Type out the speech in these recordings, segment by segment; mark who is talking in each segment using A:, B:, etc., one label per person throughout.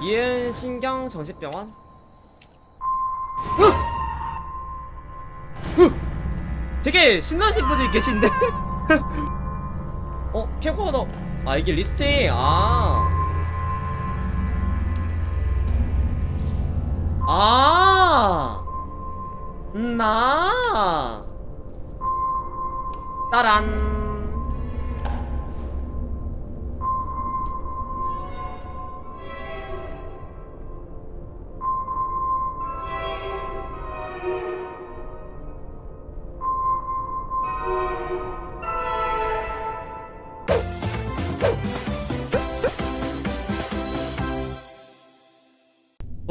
A: 이은 신경 정신병원? 되게 신나신 분이 계신데? 어? 캠코더 아 이게 리스팅 아 아, 나, 따란.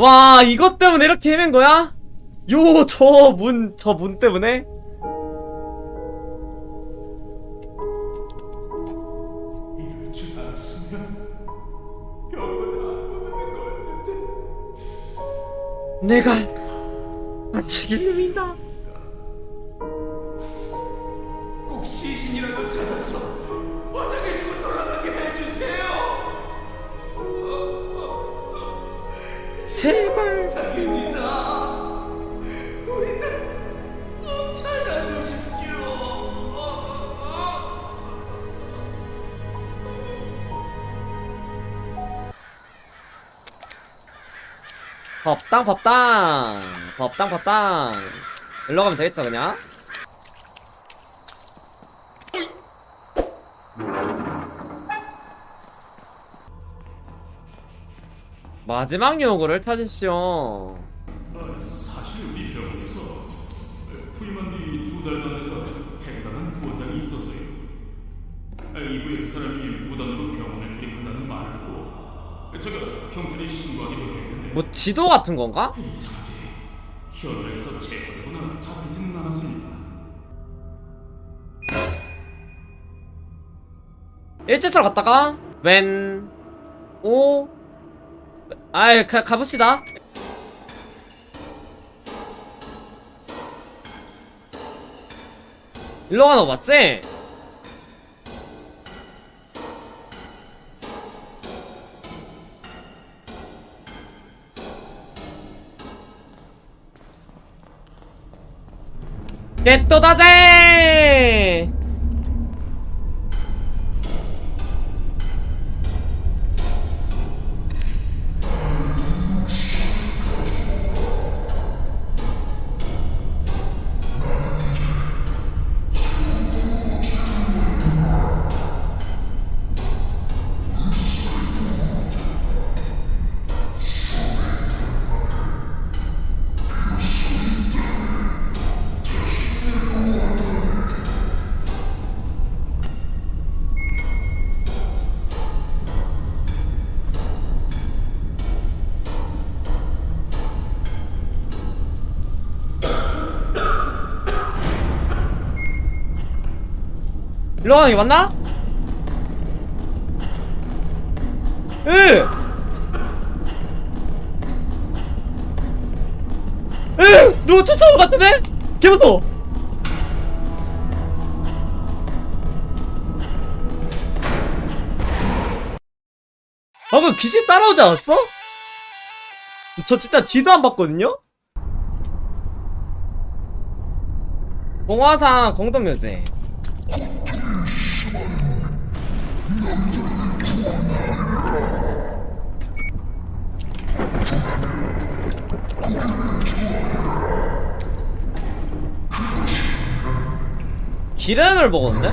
A: 와, 이것 때문에 이렇게 헤맨 거야? 요, 저 문, 저 문 때문에? 내가 마치기 놈이다. 법당, 법당. 법당, 법당. 일로 가면 되겠죠, 그냥? 마지막 요구를 찾으십시오.
B: 아, 사실 우리 병원에서 부임한 뒤 두 달간에서 해고당한 부원장이 있었어요. 아, 이후에 그 사람이 무단으로 병원을 출입한다는 말을 듣고 제가 경찰에 신고하기도 했는데
A: 뭐 지도 같은 건가?
B: 현장에서 체포되거나 잡히지는 않았습니다.
A: 일제사로 갔다가 왼, 오, 아이 가, 가봅시다. 일로 가는 거 맞지? 개또다제! 일로 가는 게 맞나? 으! 으! 누구 쫓아온 것 같은데? 개무서워! 방금 귀신 따라오지 않았어? 저 진짜 뒤도 안 봤거든요? 공화상 공동묘지 기름을 먹었는데?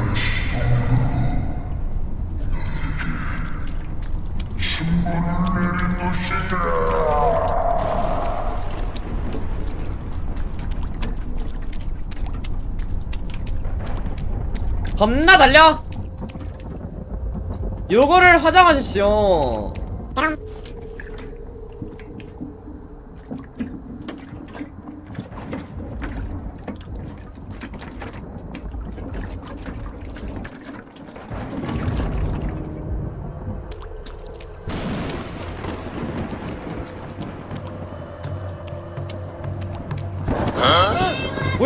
A: 겁나 달려! 요거를 화장하십시오.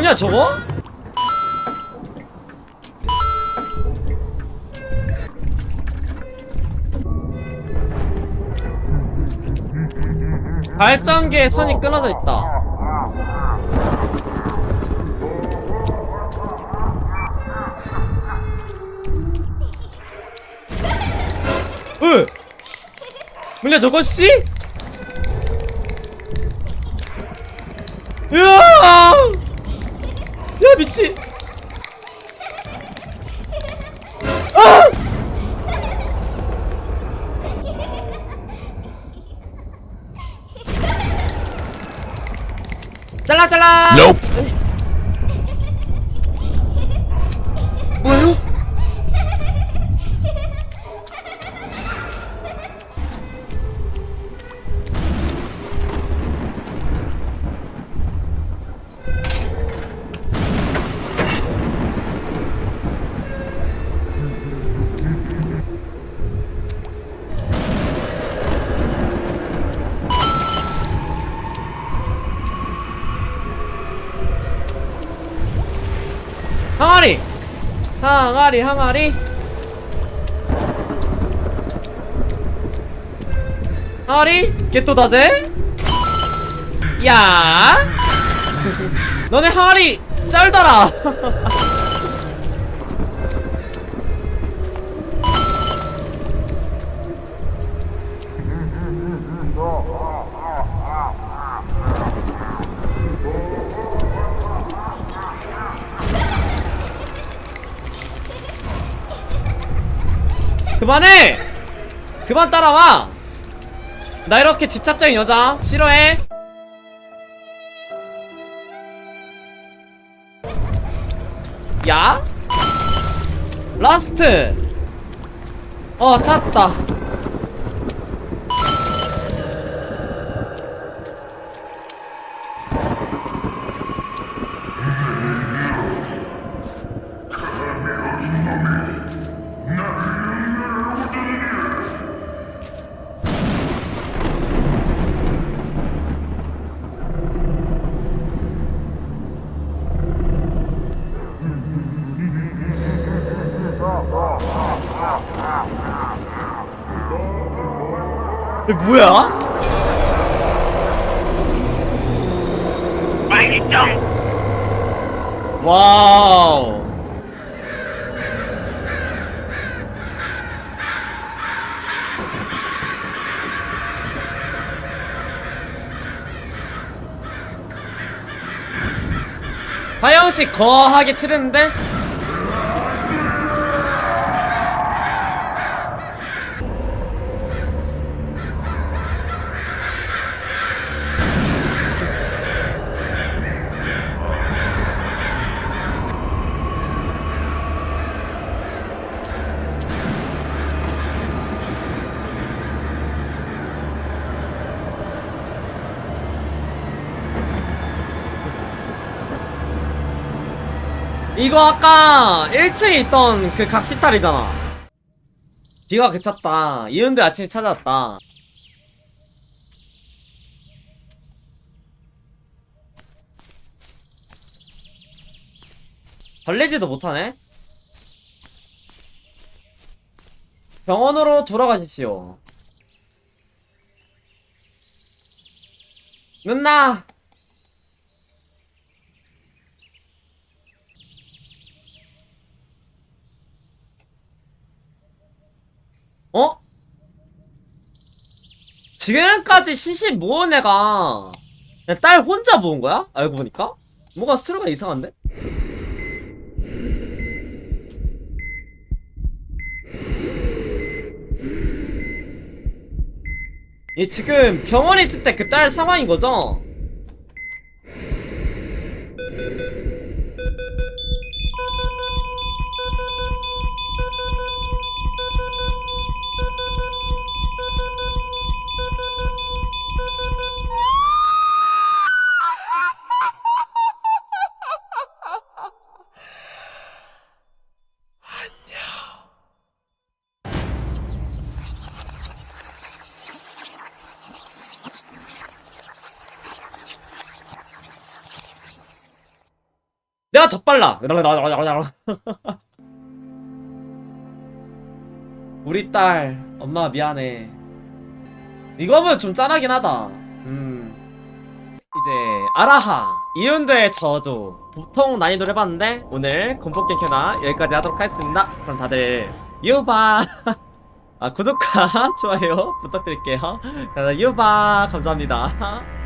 A: 뭐냐 저거? 발전기에 선이 끊어져 있다. 으! 물려 저것이? 으아! 야 미친! 아! 잘라 잘라! 뭐 항아리 항아리. 항아리 개또다제. 야. 너네 항아리 짤더라 그만해! 그만 따라와! 나 이렇게 집착적인 여자 싫어해? 야? 라스트! 어, 찾았다. 이게 뭐야? 와우. 화영 씨 거하게 치르는데? 이거 아까 1층에 있던 그 각시탈이잖아. 비가 그쳤다. 이은데 아침에 찾아왔다. 달리지도 못하네? 병원으로 돌아가십시오. 누나! 어? 지금까지 시신 모은 애가 딸 혼자 모은 거야? 알고 보니까? 뭔가 스토리가 이상한데? 얘 지금 병원에 있을 때 그 딸 상황인 거죠? 내가 더 빨라. 우리 딸, 엄마 미안해. 이거면 좀 짠하긴 하다. 음. 이제 아라하 이윤도의 저조 보통 난이도를 해봤는데 오늘 공포게임 켜나 여기까지 하도록 하겠습니다 그럼 다들 유바 아 구독과 좋아요 부탁드릴게요 유바 감사합니다